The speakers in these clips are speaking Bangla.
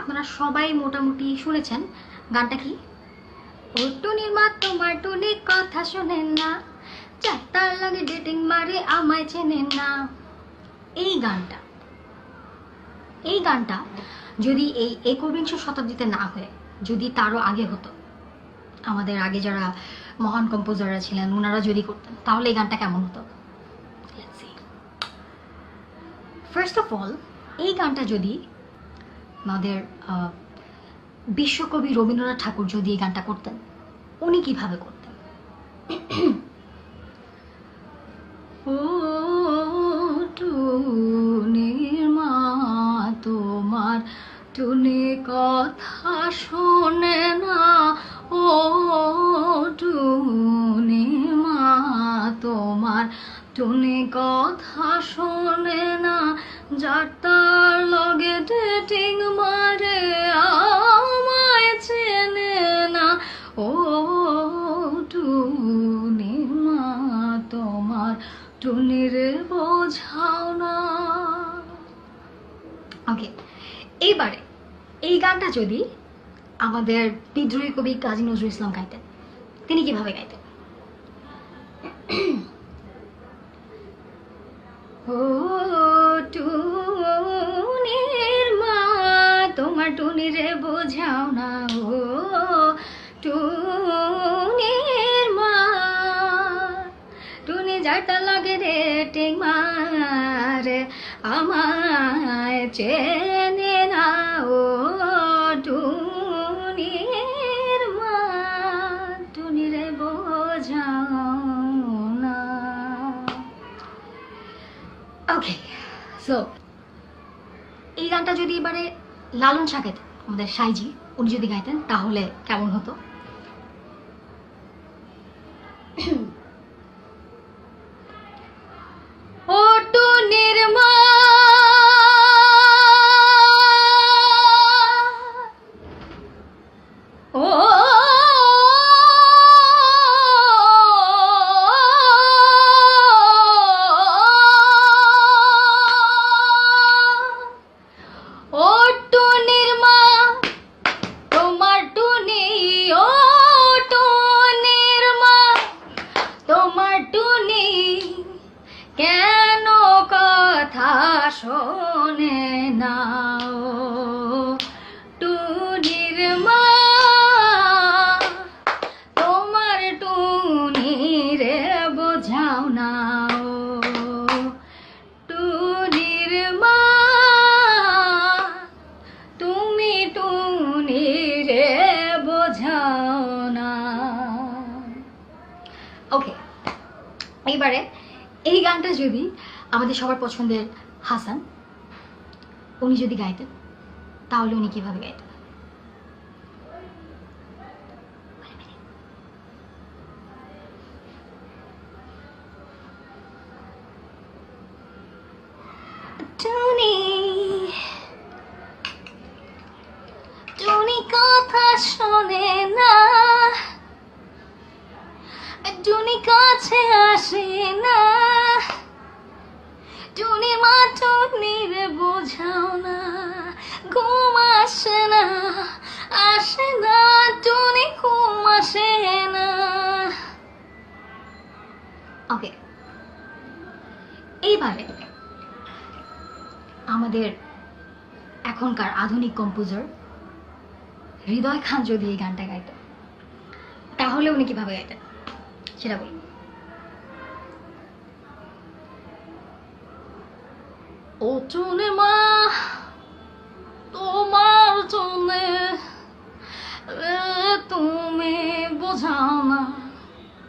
আপনারা সবাই মোটামুটি শুনেছেন। গানটা কি? টুনির মা তোমার টুনি কথা শোনেন না। চারটার লাগে ডেটিং মারে আমায় চেনেন না। এই গানটা এই গানটা যদি এই একবিংশ শতাব্দীতে না হয়ে, যদি তারও আগে হতো, আমাদের আগে যারা মহান কম্পোজাররা ছিলেন ওনারা যদি করতেন, তাহলে এই গানটা কেমন হতো? ফার্স্ট অফ অল এই গানটা যদি আমাদের বিশ্বকবি রবীন্দ্রনাথ ঠাকুর যদি এই গানটা করতেন, উনি কীভাবে করতেন? তোমার টুনি কথা শোনে না। ও টুনি কথা শোনে না, যার তার লগে ডেটিং মারে, আমায় চেনে না। ও, টুনি মা, তোমার টুনির বোঝাও না। ওকে এইবারে এই গানটা যদি আমাদের বিদ্রোহী কবি কাজী নজরুল ইসলাম গাইতেন, তিনি কীভাবে গাইতেন? টুনির মা, তোমার টুনিরে বোঝাও না, ও টুনির মা। টুনি যাটা লাগে রে টিং মারে আমায় চেনে না, ও ওকে সো এই গানটা যদি এবারে লালন শাকেত আমাদের সাইজি, উনি যদি গাইতেন, তাহলে কেমন হতো? কেন কথা শোনে না টুনির মা, তোমার টুনি রে বোঝাও না টুনির মা, তুমি টুনি রে বোঝাও না। ওকে, এইবারে এই গানটা যদি আমাদের সবার পছন্দের হাসান, উনি যদি গাইতেন, তাহলে উনি কীভাবে গাইতেন? টুনি টুনি কথা শোনে না। টুনি কাছে আসে না। টুনি মা, টুনির বোঝাও না। ঘুম আসে না আসে না। টুনি ঘুম আসে না। ওকে এইভাবে আমাদের এখনকার আধুনিক কম্পোজার হৃদয় খান যদি এই গানটা গাইতেন, তাহলে উনি কীভাবে গাইতেন? সেটা বলুন ও চুনে মা তোমার রে তুমি বোঝাও না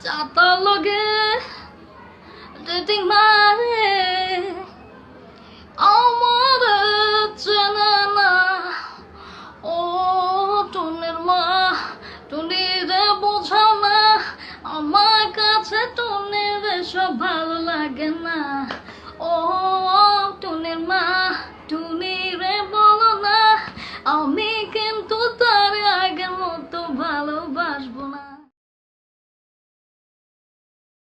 চাতা লগে মারে আমার কাছে টুনির সব ভালো লাগে না